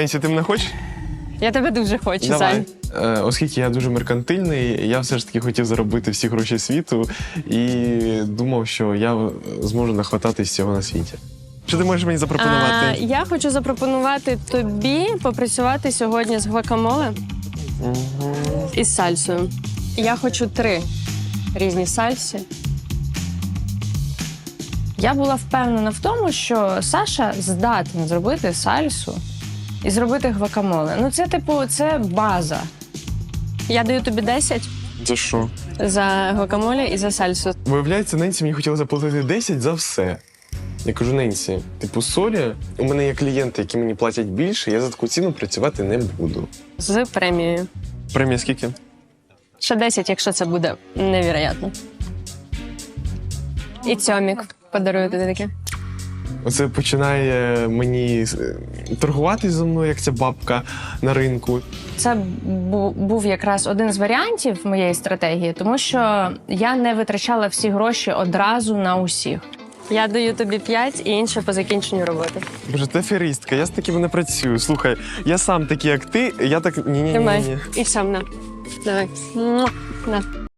Ненсі, ти мене хочеш? Я тебе дуже хочу, Сань. Е, оскільки я дуже меркантильний, я все ж таки хотів заробити всі гроші світу і думав, що я зможу нахвататись всього на світі. Що ти можеш мені А, запропонувати? я хочу запропонувати тобі попрацювати сьогодні з гвакамоле і з сальсою. Я хочу три різні сальсі. Я була впевнена в тому, що Саша здатен зробити сальсу і зробити гвакамоле. Ну, це, типу, це база. Я даю тобі 10 За що? за гвакамоле і за сальсу. Виявляється, Ненсі мені хотіла заплатити 10 за все. Я кажу, Ненсі, типу, сорі, у мене є клієнти, які мені платять більше, я за таку ціну працювати не буду. З премією. Премія скільки? Ще 10, якщо це буде невероятно. І цьомік подарую тобі таке. Оце починає мені е, торгуватись зі мною, як ця бабка на ринку. Це був якраз один з варіантів моєї стратегії, тому що я не витрачала всі гроші одразу на усіх. Я даю тобі 5 і інше по закінченню роботи. Боже, ти аферистка, я з такими не працюю. Слухай, я сам такий, як ти, я так. Ні, ні, ні, І сам на. Давай. На.